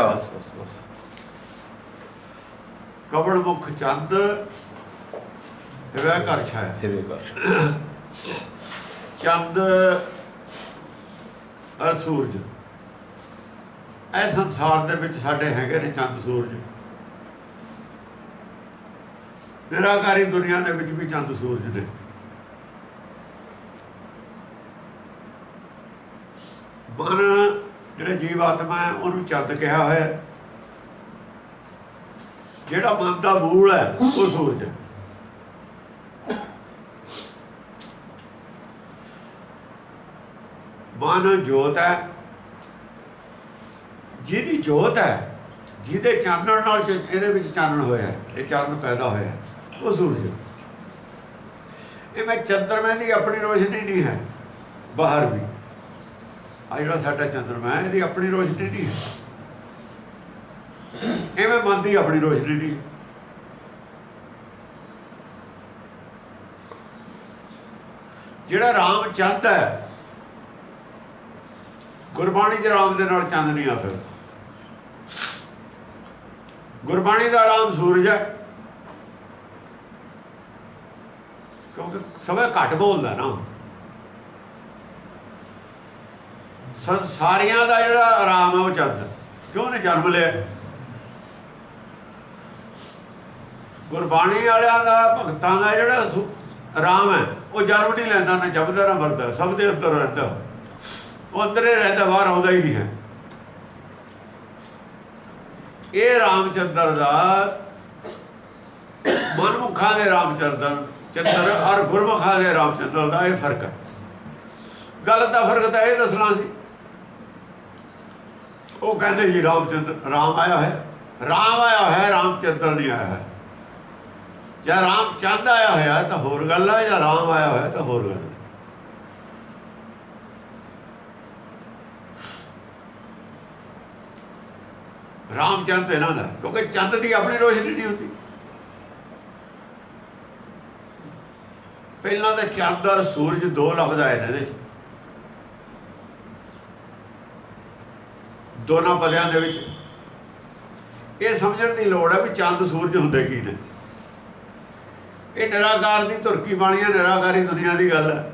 ਅੱਛਾ। ਬਸ ਬਸ ਬਸ। ਕਬੜ ਮੁਖ ਚੰਦ ਹਿਵੈ ਘਰ ਛਾਇਆ। ਹਿਵੇ ਕਰ ਚੰਦ ਅਰ ਸੂਰਜ। ਇਹ ਸੰਸਾਰ ਦੇ ਵਿੱਚ ਸਾਡੇ ਹੈਗੇ ਨੇ ਚੰਦ ਸੂਰਜ। ਨਿਰਾਕਾਰੀ ਦੁਨੀਆ ਦੇ ਵਿੱਚ ਵੀ ਚੰਦ ਸੂਰਜ ਨੇ। ਮਨ ਜਿਹੜੇ ਜੀਵ ਆਤਮਾ ਹੈ ਉਹਨੂੰ ਚੰਦ ਕਿਹਾ ਹੋਇਆ ਜਿਹੜਾ ਮਨ ਦਾ ਮੂਲ ਹੈ ਉਹ ਸੂਰਜ ਹੈ। ਮਨ ਜੋਤ ਹੈ। ਜਿਹਦੀ ਜੋਤ ਹੈ ਜਿਹਦੇ ਚਾਨਣ ਨਾਲ ਇਹਦੇ ਵਿੱਚ ਚਾਨਣ ਹੋਇਆ ਹੈ, ਇਹ ਚਾਨਣ ਪੈਦਾ ਹੋਇਆ ਹੈ, ਉਹ ਸੂਰਜ ਇਹ ਮੈਂ ਚੰਦਰਮੇ ਦੀ ਆਪਣੀ ਰੋਸ਼ਨੀ ਨਹੀਂ ਹੈ ਬਾਹਰ ਵੀ। ਆ ਜਿਹੜਾ ਸਾਡਾ ਚੰਦਰਮਾ ਹੈ ਇਹਦੀ ਆਪਣੀ ਰੋਸ਼ਨੀ ਨਹੀਂ। ਹੈ ਐਵੇਂ ਮਨ ਦੀ ਆਪਣੀ ਰੋਸ਼ਨੀ ਨਹੀਂ। ਜਿਹੜਾ ਰਾਮ ਚੰਦ ਹੈ, ਗੁਰਬਾਣੀ ਚ ਰਾਮ ਦੇ ਨਾਲ ਚੰਦ ਨਹੀਂ ਆ ਫਿਰ। ਗੁਰਬਾਣੀ ਦਾ ਰਾਮ ਸੂਰਜ ਹੈ। ਕਿਉਂਕਿ ਸਭੇ ਘੱਟ ਬੋਲਦਾ ਨਾ ਸੰਸਾਰੀਆਂ ਦਾ ਜਿਹੜਾ ਆਰਾਮ ਹੈ ਉਹ ਚੱਲਦਾ ਕਿਉਂ ਨੇ ਜਨਮ ਲਿਆ? ਗੁਰਬਾਣੀ ਵਾਲਿਆਂ ਦਾ, ਭਗਤਾਂ ਦਾ ਜਿਹੜਾ ਆਰਾਮ ਹੈ, ਉਹ ਜਨਮ ਨਹੀਂ ਲੈਂਦਾ, ਨਾ ਜਪਦਾ, ਨਾ ਮਰਦਾ। ਸਭ ਦੇ ਅੰਦਰ ਰਹਿੰਦਾ। ਉਹ ਅੰਦਰੇ ਰਹਿੰਦਾ, ਬਾਹਰ ਆਉਂਦਾ ਹੀ ਨਹੀਂ ਹੈ। ਇਹ ਰਾਮਚੰਦਰ ਦਾ ਮਨਮੁਖਾਂ ਦੇ ਰਾਮਚੰਦਰ, ਚੰਦਰ ਔਰ ਗੁਰਮੁਖਾਂ ਦੇ ਰਾਮਚੰਦਰ ਦਾ ਇਹ ਫ਼ਰਕ ਹੈ। ਗੱਲ ਦਾ ਫ਼ਰਕ ਤਾਂ ਇਹ ਦੱਸਣਾ ਸੀ। ਉਹ ਕਹਿੰਦੇ ਜੀ ਰਾਮਚੰਦਰ ਰਾਮ ਆਇਆ ਹੈ। ਰਾਮ ਆਇਆ ਹੈ, ਰਾਮਚੰਦਰ ਨਹੀਂ ਆਇਆ ਹੈ। ਜਾਂ ਰਾਮ ਚੰਦ ਆਇਆ ਹੋਇਆ ਤਾਂ ਹੋਰ ਗੱਲ ਹੈ ਜਾਂ ਰਾਮ ਆਇਆ ਹੋਇਆ ਤਾਂ ਹੋਰ ਗੱਲ ਰਾਮ ਚੰਦ ਇਹਨਾਂ ਦਾ, ਕਿਉਂਕਿ ਚੰਦ ਦੀ ਆਪਣੀ ਰੋਸ਼ਨੀ ਨਹੀਂ ਹੁੰਦੀ। ਪਹਿਲਾਂ ਤਾਂ ਚੰਦ ਔਰ ਸੂਰਜ ਦੋ ਲਫ਼ਜ਼ ਆਏ ਨੇ ਇਹਦੇ ਵਿੱਚ ਦੋਨਾਂ ਪਦਿਆਂ ਦੇ ਵਿੱਚ। ਇਹ ਸਮਝਣ ਦੀ ਲੋੜ ਹੈ ਵੀ ਚੰਦ ਸੂਰਜ ਹੁੰਦੇ ਕੀ ਨੇ। ਇਹ ਨਿਰਾਕਾਰ ਦੀ ਧੁਰਕੀ ਹੈ, ਨਿਰਾਕਾਰੀ ਦੁਨੀਆ ਦੀ ਗੱਲ ਹੈ।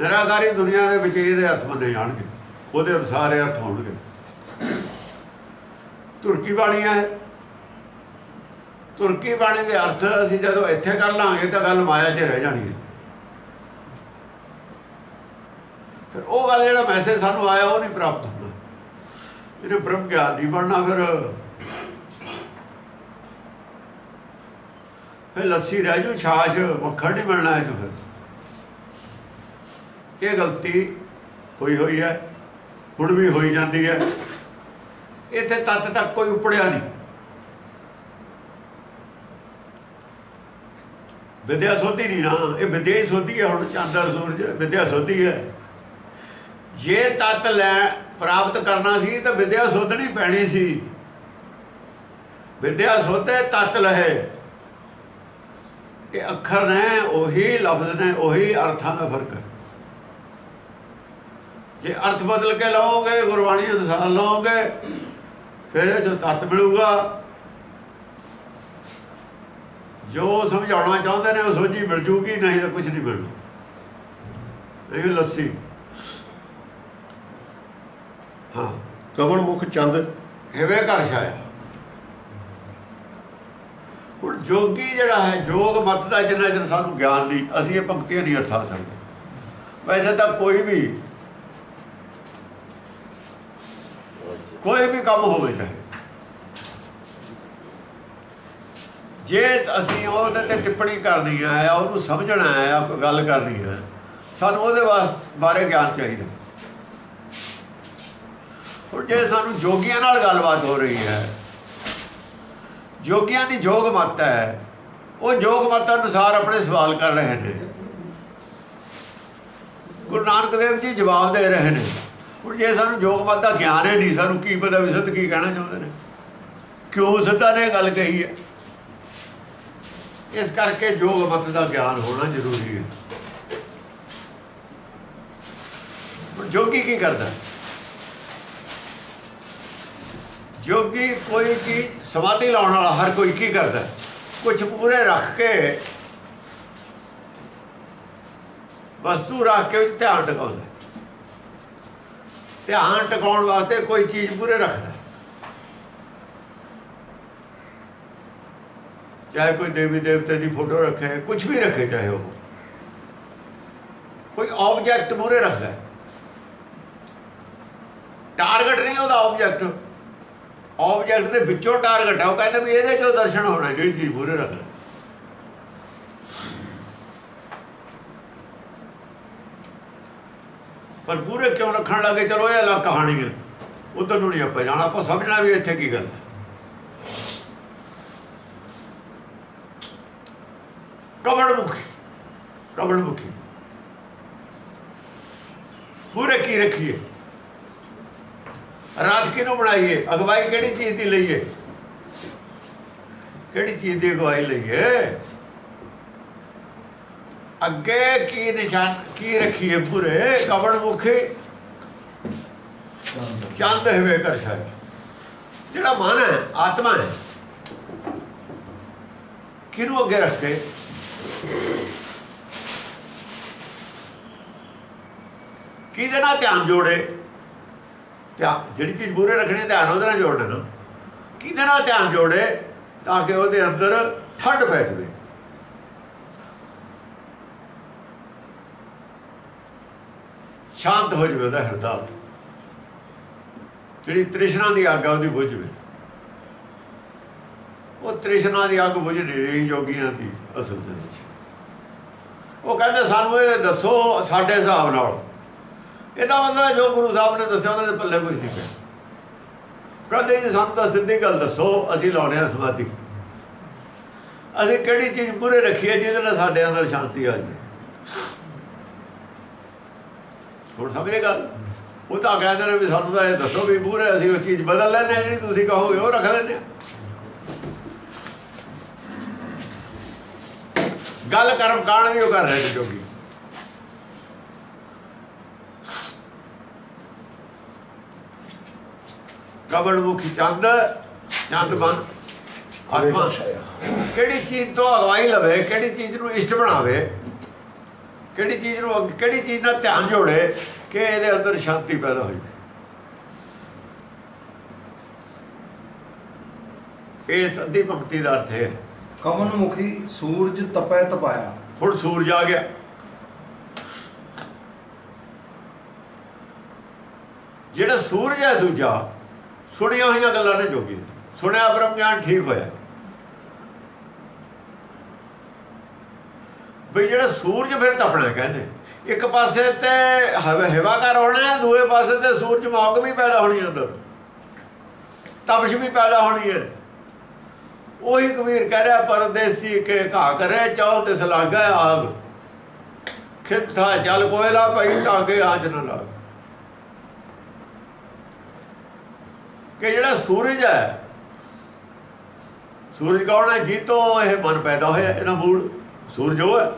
ਨਿਰਾਕਾਰੀ ਦੁਨੀਆ ਦੇ ਵਿੱਚ ਇਹਦੇ ਅਰਥ ਮੰਨੇ ਜਾਣਗੇ, ਉਹਦੇ ਅਨੁਸਾਰ ਇਹ ਅਰਥ ਹੋਣਗੇ। ਤੁਰਕੀ ਬਾਣੀ ਹੈ। ਤੁਰਕੀ ਬਾਣੀ ਦੇ ਅਰਥ ਅਸੀਂ ਜਦੋਂ ਇੱਥੇ ਕਰ ਲਾਂਗੇ ਤਾਂ ਗੱਲ ਮਾਇਆ 'ਚ ਰਹਿ ਜਾਣੀ ਹੈ। ਫਿਰ ਉਹ ਗੱਲ ਜਿਹੜਾ ਮੈਸੇਜ ਸਾਨੂੰ ਆਇਆ ਉਹ ਨਹੀਂ ਪ੍ਰਾਪਤ। ਇਹਨੇ ਬ੍ਰਹਮ ਗਿਆਨ ਨਹੀਂ ਬਣਨਾ ਫਿਰ। ਫਿਰ ਲੱਸੀ ਰਹਿ ਜੂ, ਛਾਛ, ਮੱਖਣ ਨਹੀਂ ਮਿਲਣਾ ਹੈ ਫਿਰ। ਇਹ ਗਲਤੀ ਹੋਈ ਹੋਈ ਹੈ, ਹੁਣ ਵੀ ਹੋਈ ਜਾਂਦੀ ਹੈ। ਇੱਥੇ ਤੱਤ ਤੱਕ ਕੋਈ ਉਪੜਿਆ ਨਹੀਂ। ਵਿਦਿਆ ਸੋਧੀ ਨਹੀਂ ਨਾ, ਇਹ ਵਿਦਿਆ ਹੀ ਸੋਧੀ ਹੈ ਹੁਣ, ਚਾਂਦਰ ਸੂਰਜ, ਵਿਦਿਆ ਸੋਧੀ ਹੈ। ਜੇ ਤਤ ਲੈ ਪ੍ਰਾਪਤ ਕਰਨਾ ਸੀ ਤਾਂ ਵਿਦਿਆ ਸੋਧਣੀ ਪੈਣੀ ਸੀ। ਵਿਦਿਆ ਸੋਧੇ ਤਤ ਲਹੇ। ਇਹ ਅੱਖਰ ਨੇ, ਉਹੀ ਲਫ਼ਜ਼ ਨੇ, ਉਹੀ ਅਰਥਾਂ ਦਾ ਫ਼ਰਕ ਹੈ। ਜੇ ਅਰਥ ਬਦਲ ਕੇ ਲਾਓਗੇ, ਗੁਰਬਾਣੀ ਅਨੁਸਾਰ ਲਾਓਗੇ, ਫਿਰ ਇਹ ਜੋ ਤਤ ਮਿਲੂਗਾ। ਜੋ ਸਮਝਾਉਣਾ ਚਾਹੁੰਦੇ ਨੇ, ਉਹ ਸੋਝੀ ਮਿਲ ਜੂਗੀ, ਨਹੀਂ ਤਾਂ ਕੁਝ ਨਹੀਂ ਮਿਲਣਾ ਇਹ ਲੱਸੀ। ਹਾਂ। ਕਵਣ ਮੁਖ ਚੰਦ। ਹੈਵੇ ਘਰ ਛਾਇਆ ਹੁਣ ਜੋਗੀ ਜਿਹੜਾ ਹੈ, ਜੋਗ ਮਤ ਦਾ ਜਿੰਨਾ ਚਿਰ ਸਾਨੂੰ ਗਿਆਨ ਨਹੀਂ, ਅਸੀਂ ਇਹ ਪੰਕਤੀਆਂ ਨਹੀਂ ਅਰਥਾ ਸਕਦੇ। ਵੈਸੇ ਤਾਂ ਕੋਈ ਵੀ ਕੋਈ ਵੀ ਕੰਮ ਹੋਵੇ ਚਾਹੇ। ਜੇ ਅਸੀਂ ਉਹਦੇ ਤੇ ਟਿੱਪਣੀ ਕਰਨੀ ਹੈ ਜਾਂ ਉਹਨੂੰ ਸਮਝਣਾ ਹੈ ਜਾਂ ਗੱਲ ਕਰਨੀ ਹੈ, ਸਾਨੂੰ ਉਹਦੇ ਵਾਸਤੇ ਬਾਰੇ ਗਿਆਨ ਚਾਹੀਦਾ। ਹੁਣ ਜੇ ਸਾਨੂੰ ਜੋਗੀਆਂ ਨਾਲ ਗੱਲਬਾਤ ਹੋ ਰਹੀ ਹੈ, ਜੋਗੀਆਂ ਦੀ ਜੋਗ ਮਤ ਹੈ, ਉਹ ਜੋਗ ਮਤ ਅਨੁਸਾਰ ਆਪਣੇ ਸਵਾਲ ਕਰ ਰਹੇ ਨੇ। ਗੁਰੂ ਨਾਨਕ ਦੇਵ ਜੀ ਜਵਾਬ ਦੇ ਰਹੇ ਨੇ। ਹੁਣ ਜੇ ਸਾਨੂੰ ਜੋਗ ਮਤ ਦਾ ਗਿਆਨ ਹੈ ਨਹੀਂ, ਸਾਨੂੰ ਕੀ ਪਤਾ ਵੀ ਸਿੱਧ ਕੀ ਕਹਿਣਾ ਚਾਹੁੰਦੇ ਨੇ। ਕਿਉਂ ਸਿੱਧਾ ਨੇ ਗੱਲ ਕਹੀ ਹੈ? ਇਸ ਕਰਕੇ ਜੋਗ ਮਤ ਦਾ ਗਿਆਨ ਹੋਣਾ ਜ਼ਰੂਰੀ ਹੈ। ਹੁਣ ਜੋਗੀ ਕੀ ਕਰਦਾ? ਜੋਗੀ ਕੋਈ ਚੀਜ਼ ਸਮਾਧੀ ਲਾਉਣ ਵਾਲਾ ਹਰ ਕੋਈ ਕੀ ਕਰਦਾ? ਕੁਝ ਪੂਰੇ ਰੱਖ ਕੇ ਵਸਤੂ ਰੱਖ ਕੇ ਧਿਆਨ ਟਿਕਾਉਂਦਾ। ਧਿਆਨ ਟਿਕਾਉਣ ਵਾਸਤੇ ਕੋਈ ਚੀਜ਼ ਪੂਰੇ ਰੱਖਦਾ। ਚਾਹੇ ਕੋਈ ਦੇਵੀ ਦੇਵਤੇ ਦੀ ਫੋਟੋ ਰੱਖੇ ਕੁਝ ਵੀ ਰੱਖੇ ਚਾਹੇ ਉਹ। ਕੋਈ ਆਬਜੈਕਟ ਮੂਰੇ ਰੱਖਦਾ। ਟਾਰਗੇਟ ਨਹੀਂ ਉਹਦਾ ਆਬਜੈਕਟ ਆਬਜੈਕਟ ਦੇ ਵਿੱਚੋਂ ਟਾਰਗੇਟ ਹੈ ਉਹ ਕਹਿੰਦੇ ਵੀ ਇਹਦੇ ਚੋਂ ਦਰਸ਼ਨ ਹੋਣਾ, ਜਿਹੜੀ ਚੀਜ਼ ਮੂਰੇ ਰੱਖ ਪਰ ਪੂਰੇ ਕਿਉਂ ਰੱਖਣ ਲੱਗੇ? ਚਲੋ ਇਹ ਅਲੱਗ ਕਹਾਣੀ ਹੈ। ਉਧਰ ਨੂੰ ਨਹੀਂ ਆਪਾਂ ਜਾਣਾ, ਆਪਾਂ ਸਮਝਣਾ ਵੀ ਇੱਥੇ ਕੀ ਗੱਲ ਹੈ। ਕਬੜ ਮੁਖੀ ਕਬੜ ਮੁਖੀ ਪੂਰੇ ਕੀ ਰੱਖੀਏ? ਰਾਤ ਕਿਹਨੂੰ ਬਣਾਈਏ ਅਗਵਾਈ ਕਿਹੜੀ ਚੀਜ਼ ਦੀ ਲਈਏ ਕਿਹੜੀ ਚੀਜ਼ ਦੀ ਅਗਵਾਈ ਲਈਏ ਅੱਗੇ ਕੀ ਨਿਸ਼ਾਨ ਕੀ ਰੱਖੀਏ ਪੂਰੇ ਕਬੜ ਮੁਖੀ ਚੰਦ ਹੋਵੇ ਕਰ ਸ਼ਾਇ ਜਿਹੜਾ ਮਨ ਹੈ ਆਤਮਾ ਹੈ ਕਿਹਨੂੰ ਅੱਗੇ ਰੱਖ ਕੇ ਕਿਹਦੇ ਨਾਲ ਧਿਆਨ ਜੋੜੇ ਧਿਆਨ ਜਿਹੜੀ ਚੀਜ਼ ਮੂਰੇ ਰੱਖਣੀ ਧਿਆਨ ਉਹਦੇ ਨਾਲ ਜੋੜ ਨਾ ਕਿਹਦੇ ਨਾਲ ਧਿਆਨ ਜੋੜੇ? ਤਾਂ ਕਿ ਉਹਦੇ ਅੰਦਰ ਠੰਡ ਪੈ ਜਾਵੇ। ਸ਼ਾਂਤ ਹੋ ਜਾਵੇ ਉਹਦਾ ਹਿਰਦਾ। ਜਿਹੜੀ ਤ੍ਰਿਸ਼ਨਾ ਦੀ ਅੱਗ ਆ, ਉਹਦੀ ਬੁਝ ਜਵੇ। ਉਹ ਤ੍ਰਿਸ਼ਨਾ ਦੀ ਅੱਗ ਬੁਝ ਨਹੀਂ ਰਹੀ ਜੋਗੀਆਂ ਦੀ ਅਸਲ ਦੇ ਵਿੱਚ। ਉਹ ਕਹਿੰਦੇ ਸਾਨੂੰ ਇਹ ਦੱਸੋ ਸਾਡੇ ਹਿਸਾਬ ਨਾਲ। ਇਹਦਾ ਮਤਲਬ ਜੋ ਗੁਰੂ ਸਾਹਿਬ ਨੇ ਦੱਸਿਆ, ਉਹਨਾਂ ਦੇ ਪੱਲੇ ਕੁਝ ਨਹੀਂ ਪਿਆ। ਕਹਿੰਦੇ ਜੀ, ਸਾਨੂੰ ਤਾਂ ਸਿੱਧੀ ਗੱਲ ਦੱਸੋ, ਅਸੀਂ ਲਾਉਣੇ ਆ ਸਮਾਧੀ। ਅਸੀਂ ਕਿਹੜੀ ਚੀਜ਼ ਪੂਰੇ ਰੱਖੀ ਹੈ ਜਿਹਦੇ ਨਾਲ ਸਾਡੇ ਅੰਦਰ ਸ਼ਾਂਤੀ ਆ ਜਾਵੇ? ਹੁਣ ਸਮਝੇ ਗੱਲ? ਉਹ ਤਾਂ ਕਹਿੰਦੇ ਨੇ ਵੀ ਸਾਨੂੰ ਤਾਂ ਇਹ ਦੱਸੋ ਵੀ ਪੂਰੇ ਅਸੀਂ ਉਹ ਚੀਜ਼ ਬਦਲ ਲੈਣੇ ਆ ਜਿਹੜੀ ਤੁਸੀਂ ਕਹੋਗੇ ਉਹ ਰੱਖ ਲੈਣੇ ਆ ਗੱਲ ਕਰਮ ਕਾਂਡ ਵੀ ਉਹ ਕਰ ਰਹੇ ਨੇ ਜੋਗੀ। ਕਬੜ ਮੁਖੀ ਚੰਦ ਚੰਦ ਬਨ ਆਤਮਾ। ਕਿਹੜੀ ਚੀਜ਼ ਤੋਂ ਅਗਵਾਈ ਲਵੇ ਕਿਹੜੀ ਚੀਜ਼ ਨੂੰ ਇਸ਼ਟ ਬਣਾਵੇ ਕਿਹੜੀ ਚੀਜ਼ ਨੂੰ ਕਿਹੜੀ ਚੀਜ਼ ਨਾਲ ਧਿਆਨ ਜੋੜੇ ਕਿ ਇਹਦੇ ਅੰਦਰ ਸ਼ਾਂਤੀ ਪੈਦਾ ਹੋਈ। ਇਹ ਸੱਦੀ ਭਗਤੀ ਦਾ ਅਰਥ ਹੈ। ਕਮਨ ਮੁਖੀ ਸੂਰਜ ਤਪੈ ਤਪਾਇਆ। ਹੁਣ ਸੂਰਜ ਆ ਗਿਆ। ਜਿਹੜਾ ਸੂਰਜ ਹੈ ਦੂਜਾ ਸੁਣੀਆਂ ਹੋਈਆਂ ਗੱਲਾਂ ਨੇ ਜੋਗੀ ਸੁਣਿਆ ਬ੍ਰਹਮ ਗਿਆਨ ਠੀਕ ਹੋਇਆ। ਵੀ ਜਿਹੜਾ ਸੂਰਜ ਫਿਰ ਤਪਣਾ ਕਹਿੰਦੇ, ਇੱਕ ਪਾਸੇ ਤੇ ਹਵਾ ਹਵਾਕਾਰ ਹੋਣਾ ਦੂਏ ਪਾਸੇ ਤੇ ਸੂਰਜ ਮੌਗ ਵੀ ਪੈਦਾ ਹੋਣੀ ਹੈ ਅੰਦਰ। ਤਪਸ਼ ਵੀ ਪੈਦਾ ਹੋਣੀ ਹੈ। ਉਹੀ ਕਬੀਰ ਕਹਿ ਰਿਹਾ, ਪਰਦੇਸੀ ਕੇ ਘਾ ਕਰੇ ਚੌ ਤੇ ਲਾਗਾ ਆਗ। ਖਿੱਥਾ ਜਲ ਕੋਇਲਾ ਪਈ ਤਾਗੇ ਆਜ ਨਾ ਲਾਗ। ਕਿ ਜਿਹੜਾ ਸੂਰਜ ਹੈ, ਸੂਰਜ ਕੌਣ ਹੈ? ਜੀ ਤੋਂ ਇਹ ਮਨ ਪੈਦਾ ਹੋਇਆ, ਇਹਦਾ ਮੂਲ ਸੂਰਜ ਉਹ ਹੈ।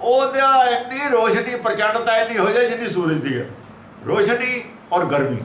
ਉਹਦਾ ਇੰਨੀ ਰੋਸ਼ਨੀ, ਪ੍ਰਚੰਡਤਾ ਇੰਨੀ ਹੋ ਜਾਏ ਜਿੰਨੀ ਸੂਰਜ ਦੀ ਹੈ। ਰੋਸ਼ਨੀ ਔਰ ਗਰਮੀ।